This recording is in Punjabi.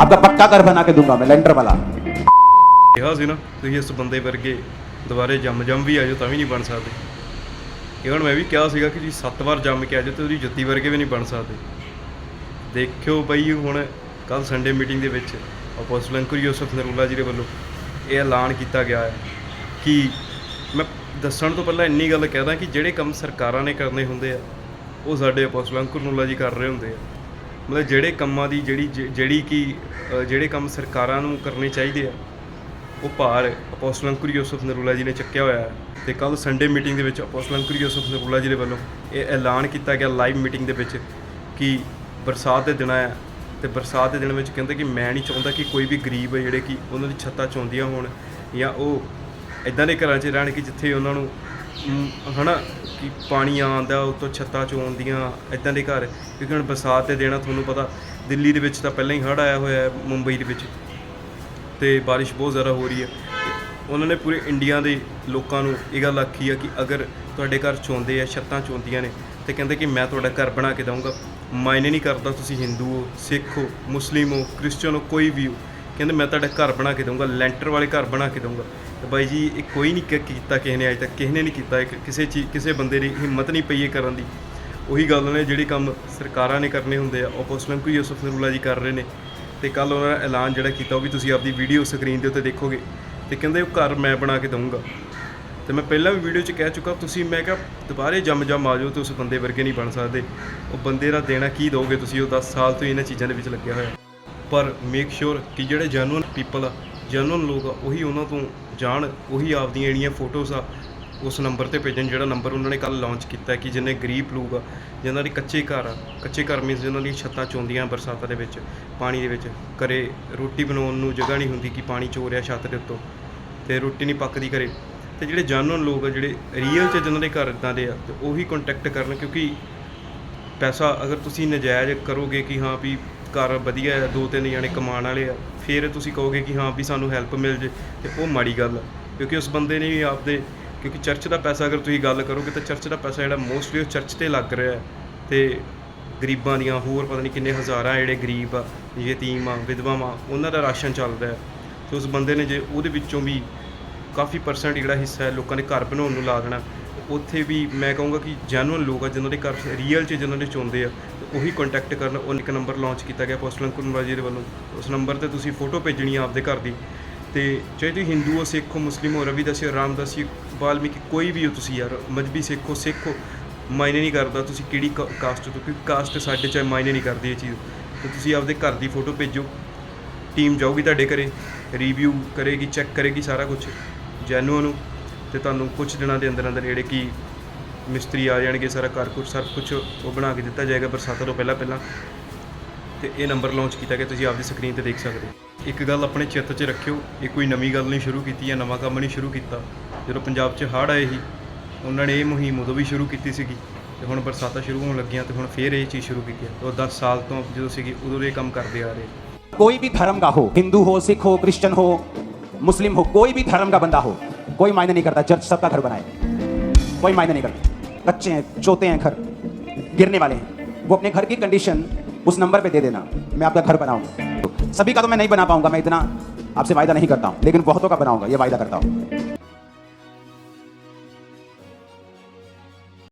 आपका पक्का घर बना के दूंगा मैं लेंटर वाला ਕਿਹਾ ਸੀ ਨਾ ਤੁਸੀਂ ਇਸ ਬੰਦੇ ਵਰਗੇ ਦੁਬਾਰੇ ਜੰਮ ਜੰਮ ਵੀ ਆ ਜਾਓ ਤਾਂ ਵੀ ਨਹੀਂ ਬਣ ਸਕਦੇ ਇਹ ਹੁਣ ਮੈਂ ਵੀ ਕਿਹਾ ਸੀਗਾ ਕਿ ਜੀ ਸੱਤ ਵਾਰ ਜੰਮ ਕੇ ਆ ਜਾਓ ਤੇ ਉਹਦੀ ਜੁੱਤੀ ਵਰਗੇ ਵੀ ਨਹੀਂ ਬਣ ਸਕਦੇ ਦੇਖਿਓ ਬਈ ਹੁਣ ਕੱਲ ਸੰਡੇ ਮੀਟਿੰਗ ਦੇ ਵਿੱਚ ਅਪੋਸਟਲ ਅੰਕੁਰ ਯੂਸਫ ਨਰੂਲਾ ਜੀ ਦੇ ਵੱਲੋਂ ਇਹ ਐਲਾਨ ਕੀਤਾ ਗਿਆ ਹੈ ਕਿ ਮੈਂ ਦੱਸਣ ਤੋਂ ਪਹਿਲਾਂ ਇੰਨੀ ਗੱਲ ਕਹਿਦਾ ਕਿ ਜਿਹੜੇ ਕੰਮ ਸਰਕਾਰਾਂ ਨੇ ਕਰਨੇ ਹੁੰਦੇ ਆ ਉਹ ਸਾਡੇ ਅਪੋਸਟਲ ਅੰਕੁਰ ਨੂਲਾ ਜੀ ਕਰ ਰਹੇ ਹੁੰਦੇ ਆ ਮਤਲਬ ਜਿਹੜੇ ਕੰਮਾਂ ਦੀ ਜਿਹੜੀ ਜਿਹੜੀ ਕਿ ਜਿਹੜੇ ਕੰਮ ਸਰਕਾਰਾਂ ਨੂੰ ਕਰਨੇ ਚਾਹੀਦੇ ਆ, ਉਹ ਭਾਰ ਅਪੋਸਟਲ ਅੰਕੁਰ ਯੂਸਫ ਨਰੂਲਾ ਜੀ ਨੇ ਚੱਕਿਆ ਹੋਇਆ ਹੈ ਤੇ ਕੱਲ ਸੰਡੇ ਮੀਟਿੰਗ ਦੇ ਵਿੱਚ ਅਪੋਸਟਲ ਅੰਕੁਰ ਯੂਸਫ ਨਰੂਲਾ ਜੀ ਦੇ ਵੱਲੋਂ ਇਹ ਐਲਾਨ ਕੀਤਾ ਗਿਆ ਲਾਈਵ ਮੀਟਿੰਗ ਦੇ ਵਿੱਚ ਕਿ ਬਰਸਾਤ ਦੇ ਦਿਨਾਂ ਆ ਤੇ ਬਰਸਾਤ ਦੇ ਦਿਨ ਵਿੱਚ ਕਹਿੰਦੇ ਕਿ ਮੈਂ ਨਹੀਂ ਚਾਹੁੰਦਾ ਕਿ ਕੋਈ ਵੀ ਗਰੀਬ ਹੈ ਜਿਹੜੇ ਕਿ ਉਹਨਾਂ ਦੀ ਛੱਤਾਂ ਚੌਂਦੀਆਂ ਹੋਣ ਜਾਂ ਉਹ ਇਦਾਂ ਦੇ ਘਰਾਂ 'ਚ ਰਹਿਣ ਕਿ ਜਿੱਥੇ ਉਹਨਾਂ ਨੂੰ ਹਨਾ, ਕਿ ਪਾਣੀ ਆਉਂਦਾ ਉਤੋਂ ਛੱਤਾਂ ਚੋਂਦੀਆਂ ਇਦਾਂ ਦੇ ਘਰ। ਕਿਉਂਕਿ ਹੁਣ ਬਰਸਾਤ ਦੇ ਦਿਨਾਂ, ਤੁਹਾਨੂੰ ਪਤਾ, ਦਿੱਲੀ ਦੇ ਵਿੱਚ ਤਾਂ ਪਹਿਲਾਂ ਹੀ ਹੜ੍ਹ ਆਇਆ ਹੋਇਆ ਹੈ, ਮੁੰਬਈ ਦੇ ਵਿੱਚ। ਤੇ ਬਾਰਿਸ਼ ਬਹੁਤ ਜ਼ਿਆਦਾ ਹੋ ਰਹੀ ਹੈ। ਉਹਨਾਂ ਨੇ ਪੂਰੇ ਇੰਡੀਆ ਦੇ ਲੋਕਾਂ ਨੂੰ ਇਹ ਗੱਲ ਆਖੀ ਆ ਕਿ ਅਗਰ ਤੁਹਾਡੇ ਘਰ ਚੋਂਦੇ ਆ, ਛੱਤਾਂ ਚੋਂਦੀਆਂ ਨੇ, ਤੇ ਕਹਿੰਦੇ ਕਿ ਮੈਂ ਤੁਹਾਡਾ ਘਰ ਬਣਾ ਕੇ ਦਊਂਗਾ। ਮਾਇਨੇ ਨਹੀਂ ਕਰਦਾ ਤੁਸੀਂ ਹਿੰਦੂ ਹੋ ਸਿੱਖ ਹੋ ਮੁਸਲਿਮ ਹੋ ਕ੍ਰਿਸਚੀਅਨ ਹੋ, ਕੋਈ ਵੀ ਹੋ। ਕਹਿੰਦੇ ਮੈਂ ਤੁਹਾਡਾ ਘਰ ਬਣਾ ਕੇ ਦਊਂਗਾ, ਲੈਂਟਰ ਵਾਲੇ ਘਰ ਬਣਾ ਕੇ ਦਊਂਗਾ। ਤੇ ਬਾਈ ਜੀ, ਇਹ ਕੋਈ ਨਹੀਂ ਕੀਤਾ ਕਿਸੇ ਨੇ ਅਜੇ ਤੱਕ, ਕਿਸੇ ਨੇ ਨਹੀਂ ਕੀਤਾ ਇਹ ਕਿਸੇ ਚੀਜ਼ ਕਿਸੇ ਬੰਦੇ ਦੀ ਹਿੰਮਤ ਨਹੀਂ ਪਈ ਇਹ ਕਰਨ ਦੀ। ਉਹੀ ਗੱਲ ਨੇ ਜਿਹੜੇ ਕੰਮ ਸਰਕਾਰਾਂ ਨੇ ਕਰਨੇ ਹੁੰਦੇ ਆ, ਉਹ ਕੋਈ ਯੂਸਫ ਨਰੂਲਾ ਜੀ ਕਰ ਰਹੇ ਨੇ। ਤੇ ਕੱਲ ਉਹਨਾਂ ਨੇ ਐਲਾਨ ਜਿਹੜਾ ਕੀਤਾ, ਉਹ ਵੀ ਤੁਸੀਂ ਆਪਦੀ ਵੀਡੀਓ ਸਕਰੀਨ ਦੇ ਉੱਤੇ ਦੇਖੋਗੇ। ਤੇ ਕਹਿੰਦੇ ਉਹ ਘਰ ਮੈਂ ਬਣਾ ਕੇ ਦਊਂਗਾ। ਤੇ ਮੈਂ ਪਹਿਲਾਂ ਵੀ ਵੀਡੀਓ 'ਚ ਕਹਿ ਚੁੱਕਾ, ਤੁਸੀਂ ਮੈਂ ਕਿਹਾ ਦੁਬਾਰੇ ਜੰਮ ਜੰਮ ਆ ਜਾਓ ਤੇ ਉਸ ਬੰਦੇ ਵਰਗੇ ਨਹੀਂ ਬਣ ਸਕਦੇ। ਉਹ ਬੰਦੇ ਦਾ ਦੇਣਾ ਕੀ ਦੋਗੇ ਤੁਸੀਂ, ਉਹ 10 ਸਾਲ ਤੋਂ ਹੀ ਇਹਨਾਂ ਚੀਜ਼ਾਂ ਦੇ ਵਿੱਚ ਲੱਗਿਆ ਹੋਇਆ। ਪਰ ਮੇਕ ਸ਼ੋਰ ਕਿ ਜਿਹੜੇ ਜੈਨੂਅਨ ਪੀਪਲ ਆ ਜੈਨੂਅਨ ਲੋਕ ਆ, ਉਹੀ ਉਹਨਾਂ ਤੋਂ ਜਾਣ, ਉਹੀ ਆਪਦੀਆਂ ਜਿਹੜੀਆਂ ਫੋਟੋਜ਼ ਆ, ਉਸ ਨੰਬਰ ਤੇ ਭੇਜਣ, ਜਿਹੜਾ ਨੰਬਰ ਉਹਨਾਂ ਨੇ ਕੱਲ ਲਾਂਚ ਕੀਤਾ ਕਿ ਜਿੰਨੇ ਗਰੀਬ ਲੋਕ ਆ ਜਿਨ੍ਹਾਂ ਦੇ ਕੱਚੇ ਘਰ ਆ, ਕੱਚੇ ਘਰ ਮੀਨਸ ਜਿਨ੍ਹਾਂ ਦੀਆਂ ਛੱਤਾਂ ਚੋਂਦੀਆਂ ਬਰਸਾਤਾਂ ਦੇ ਵਿੱਚ, ਪਾਣੀ ਦੇ ਵਿੱਚ ਕਰੇ ਰੋਟੀ ਬਣਾਉਣ ਨੂੰ ਜਗ੍ਹਾ ਨਹੀਂ ਹੁੰਦੀ ਕਿ ਪਾਣੀ ਚੋ ਰਿਹਾ ਛੱਤ ਦੇ ਉੱਤੋਂ, ਤੇ ਰੋਟੀ ਨਹੀਂ ਪੱਕਦੀ ਘਰੇ, ਤੇ ਜਿਹੜੇ ਜਾਣਨ ਲੋਕ ਆ, ਜਿਹੜੇ ਰੀਅਲ 'ਚ ਜਿਨ੍ਹਾਂ ਦੇ ਘਰ ਇਦਾਂ ਦੇ ਆ, ਤੇ ਉਹੀ ਕੰਟੈਕਟ ਕਰਨ ਕਿਉਂਕਿ ਪੈਸਾ ਅਗਰ ਤੁਸੀਂ ਨਜਾਇਜ਼ ਕਰੋਗੇ ਕਿ ਹਾਂ ਵੀ ਘਰ ਵਧੀਆ ਹੈ ਦੋ ਤਿੰਨ ਜਣੇ ਕਮਾਉਣ ਵਾਲੇ ਆ ਫਿਰ ਤੁਸੀਂ ਕਹੋਗੇ ਕਿ ਹਾਂ ਵੀ ਸਾਨੂੰ ਹੈਲਪ ਮਿਲ ਜੇ, ਤੇ ਉਹ ਮਾੜੀ ਗੱਲ ਆ। ਕਿਉਂਕਿ ਉਸ ਬੰਦੇ ਨੇ ਵੀ ਆਪਦੇ, ਕਿਉਂਕਿ ਚਰਚ ਦਾ ਪੈਸਾ ਅਗਰ ਤੁਸੀਂ ਗੱਲ ਕਰੋਗੇ ਤਾਂ ਚਰਚ ਦਾ ਪੈਸਾ ਜਿਹੜਾ ਮੋਸਟਲੀ ਉਹ ਚਰਚ ਤੇ ਲੱਗ ਰਿਹਾ ਹੈ। ਤੇ ਗਰੀਬਾਂ ਦੀਆਂ ਹੋਰ ਪਤਾ ਨਹੀਂ ਕਿੰਨੇ ਹਜ਼ਾਰਾਂ ਜਿਹੜੇ ਗਰੀਬ ਆ ਯਤੀਮ ਆ ਵਿਧਵਾਵਾਂ ਉਹਨਾਂ ਦਾ ਰਾਸ਼ਨ ਚੱਲਦਾ ਹੈ। ਤੇ ਉਸ ਬੰਦੇ ਨੇ ਜੇ ਉਹਦੇ ਵਿੱਚੋਂ ਵੀ ਕਾਫੀ ਪਰਸੈਂਟ ਜਿਹੜਾ ਹਿੱਸਾ ਹੈ ਲੋਕਾਂ ਨੇ ਘਰ ਬਣਾਉਣ ਨੂੰ ਲਾ ਦੇਣਾ, ਉੱਥੇ ਵੀ ਮੈਂ ਕਹੂੰਗਾ ਕਿ ਜੈਨੂਅਨ ਲੋਕ ਆ, ਜਿਨ੍ਹਾਂ ਦੇ ਘਰ ਰੀਅਲ 'ਚ ਜਿਨ੍ਹਾਂ ਦੇ ਚੋਂਦੇ ਆ ਉਹੀ ਕੰਟੈਕਟ ਕਰਨ, ਉਹ ਇੱਕ ਨੰਬਰ ਲਾਂਚ ਕੀਤਾ ਗਿਆ ਪੋਸਟਲ ਕੁਨਵਾ ਜੀ ਦੇ ਵੱਲੋਂ। ਉਸ ਨੰਬਰ ਤੇ ਤੁਸੀਂ ਫੋਟੋ ਭੇਜਣੀ ਆ ਆਪਦੇ ਘਰ ਦੀ। ਤੇ ਚਾਹੇ ਤੁਸੀਂ ਹਿੰਦੂ ਹੋ ਸਿੱਖ ਹੋ ਮੁਸਲਿਮ ਹੋ ਰਵਿਦਾਸੀ ਹੋ ਰਾਮਦਾਸੀ ਵਾਲਮੀਕੀ ਕੋਈ ਵੀ ਹੋ ਤੁਸੀਂ ਯਾਰ, ਮਜਬੀ ਸਿੱਖ ਹੋ ਸਿੱਖ ਹੋ, ਮਾਇਨੇ ਨਹੀਂ ਕਰਦਾ ਤੁਸੀਂ ਕਿਹੜੀ ਕਾਸਟ ਤੋਂ, ਕਿਉਂਕਿ ਕਾਸਟ ਸਾਡੇ ਚ ਮਾਇਨੇ ਨਹੀਂ ਕਰਦੀ ਇਹ ਚੀਜ਼। ਤੇ ਤੁਸੀਂ ਆਪਦੇ ਘਰ ਦੀ ਫੋਟੋ ਭੇਜੋ। ਟੀਮ ਜਾਊਗੀ ਤੁਹਾਡੇ ਘਰੇ ਰਿਵਿਊ ਕਰੇਗੀ ਚੈੱਕ ਕਰੇਗੀ ਸਾਰਾ ਕੁਝ ਜੈਨੂਅਨ ਨੂੰ। ਤੇ ਤੁਹਾਨੂੰ ਕੁਝ ਦਿਨਾਂ ਦੇ ਅੰਦਰ ਅੰਦਰ ਜਿਹੜੇ ਕਿ ਮਿਸਤਰੀ ਆ ਜਾਣਗੇ, ਸਾਰਾ ਘਰ ਕੁਰ ਸਭ ਕੁਝ ਉਹ ਬਣਾ ਕੇ ਦਿੱਤਾ ਜਾਏਗਾ ਬਰਸਾਤਾਂ ਤੋਂ ਪਹਿਲਾਂ ਪਹਿਲਾਂ। ਤੇ ਇਹ ਨੰਬਰ ਲਾਂਚ ਕੀਤਾ ਗਿਆ, ਤੁਸੀਂ ਆਪਦੀ ਸਕਰੀਨ ਤੇ ਦੇਖ ਸਕਦੇ ਹੋ। ਇੱਕ ਗੱਲ ਆਪਣੇ ਚਿੱਤ 'ਚ ਰੱਖਿਓ, ਇਹ ਕੋਈ ਨਵੀਂ ਗੱਲ ਨਹੀਂ ਸ਼ੁਰੂ ਕੀਤੀ ਜਾਂ ਨਵਾਂ ਕੰਮ ਨਹੀਂ ਸ਼ੁਰੂ ਕੀਤਾ। ਜਦੋਂ ਪੰਜਾਬ 'ਚ ਹੜ੍ਹ ਆਏ ਸੀ, ਉਹਨਾਂ ਨੇ ਇਹ ਮੁਹਿੰਮ ਉਦੋਂ ਵੀ ਸ਼ੁਰੂ ਕੀਤੀ ਸੀਗੀ। ਤੇ ਹੁਣ ਬਰਸਾਤਾਂ ਸ਼ੁਰੂ ਹੋਣ ਲੱਗੀਆਂ ਤੇ ਹੁਣ ਫੇਰ ਇਹ ਚੀਜ਼ ਸ਼ੁਰੂ ਕੀਤੀ ਹੈ। ਉਹ 10 ਸਾਲ ਤੋਂ ਜਦੋਂ ਸੀਗੀ, ਉਦੋਂ ਇਹ ਕੰਮ ਕਰਦੇ ਆ ਰਹੇ। ਕੋਈ ਵੀ ਧਰਮ ਦਾ ਹੋ, ਹਿੰਦੂ ਹੋ, ਸਿੱਖ ਹੋ, ਕ੍ਰਿਸਚਨ ਹੋ, ਮੁਸਲਿਮ ਹੋ, ਕੋਈ ਵੀ ਧਰਮ ਦਾ ਬੰਦਾ ਹੋ, ਕੋਈ ਮਾਇਨੇ ਨਹੀਂ ਕਰਦਾ ਚਰਚ ਸਭ ਦਾ ਘਰ ਬਣਾਏ ਕੋਈ ਮਾਇਨੇ ਨਹੀਂ ਕਰਦਾ। कच्चे हैं, चोते हैं घर, गिरने वाले हैं। वो अपने घर की कंडीशन उस नंबर पे दे देना। मैं आपका घर बनाऊँगा। सभी का तो मैं नहीं बना पाऊँगा, मैं इतना आपसे वायदा नहीं करता हूँ, लेकिन बहुतों का बनाऊँगा, ये वायदा करता हूँ।